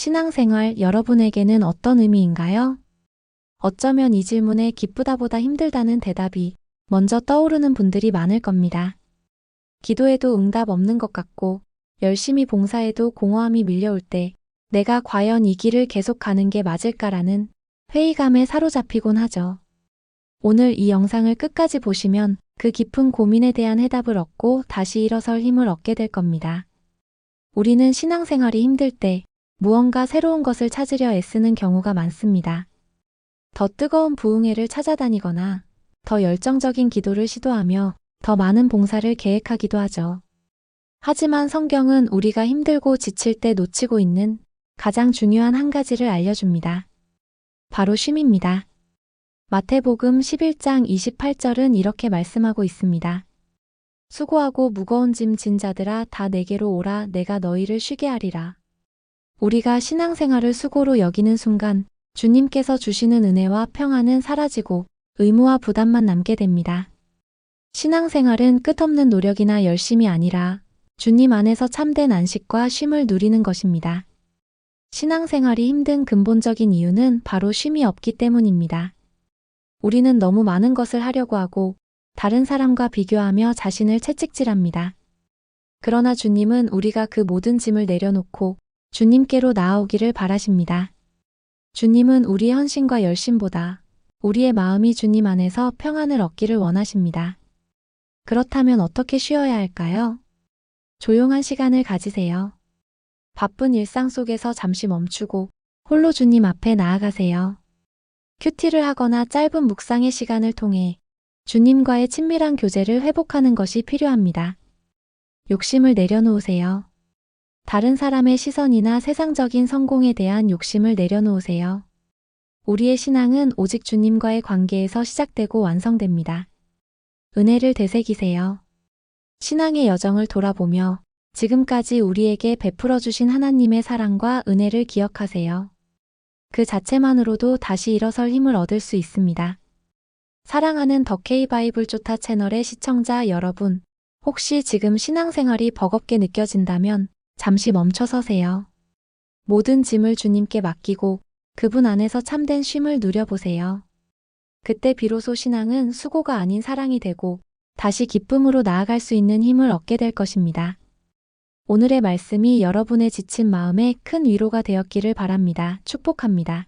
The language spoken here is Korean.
신앙생활 여러분에게는 어떤 의미인가요? 어쩌면 이 질문에 기쁘다보다 힘들다는 대답이 먼저 떠오르는 분들이 많을 겁니다. 기도해도 응답 없는 것 같고, 열심히 봉사해도 공허함이 밀려올 때, 내가 과연 이 길을 계속 가는 게 맞을까라는 회의감에 사로잡히곤 하죠. 오늘 이 영상을 끝까지 보시면 그 깊은 고민에 대한 해답을 얻고 다시 일어설 힘을 얻게 될 겁니다. 우리는 신앙생활이 힘들 때 무언가 새로운 것을 찾으려 애쓰는 경우가 많습니다. 더 뜨거운 부흥회를 찾아다니거나 더 열정적인 기도를 시도하며 더 많은 봉사를 계획하기도 하죠. 하지만 성경은 우리가 힘들고 지칠 때 놓치고 있는 가장 중요한 한 가지를 알려줍니다. 바로 쉼입니다. 마태복음 11장 28절은 이렇게 말씀하고 있습니다. 수고하고 무거운 짐 진 자들아 다 내게로 오라 내가 너희를 쉬게 하리라. 우리가 신앙생활을 수고로 여기는 순간 주님께서 주시는 은혜와 평안은 사라지고 의무와 부담만 남게 됩니다. 신앙생활은 끝없는 노력이나 열심이 아니라 주님 안에서 참된 안식과 쉼을 누리는 것입니다. 신앙생활이 힘든 근본적인 이유는 바로 쉼이 없기 때문입니다. 우리는 너무 많은 것을 하려고 하고 다른 사람과 비교하며 자신을 채찍질합니다. 그러나 주님은 우리가 그 모든 짐을 내려놓고 주님께로 나아오기를 바라십니다. 주님은 우리의 헌신과 열심보다 우리의 마음이 주님 안에서 평안을 얻기를 원하십니다. 그렇다면 어떻게 쉬어야 할까요? 조용한 시간을 가지세요. 바쁜 일상 속에서 잠시 멈추고 홀로 주님 앞에 나아가세요. 큐티를 하거나 짧은 묵상의 시간을 통해 주님과의 친밀한 교제를 회복하는 것이 필요합니다. 욕심을 내려놓으세요. 다른 사람의 시선이나 세상적인 성공에 대한 욕심을 내려놓으세요. 우리의 신앙은 오직 주님과의 관계에서 시작되고 완성됩니다. 은혜를 되새기세요. 신앙의 여정을 돌아보며 지금까지 우리에게 베풀어 주신 하나님의 사랑과 은혜를 기억하세요. 그 자체만으로도 다시 일어설 힘을 얻을 수 있습니다. 사랑하는 더케이 바이블 조타 채널의 시청자 여러분, 혹시 지금 신앙생활이 버겁게 느껴진다면 잠시 멈춰 서세요. 모든 짐을 주님께 맡기고 그분 안에서 참된 쉼을 누려보세요. 그때 비로소 신앙은 수고가 아닌 사랑이 되고 다시 기쁨으로 나아갈 수 있는 힘을 얻게 될 것입니다. 오늘의 말씀이 여러분의 지친 마음에 큰 위로가 되었기를 바랍니다. 축복합니다.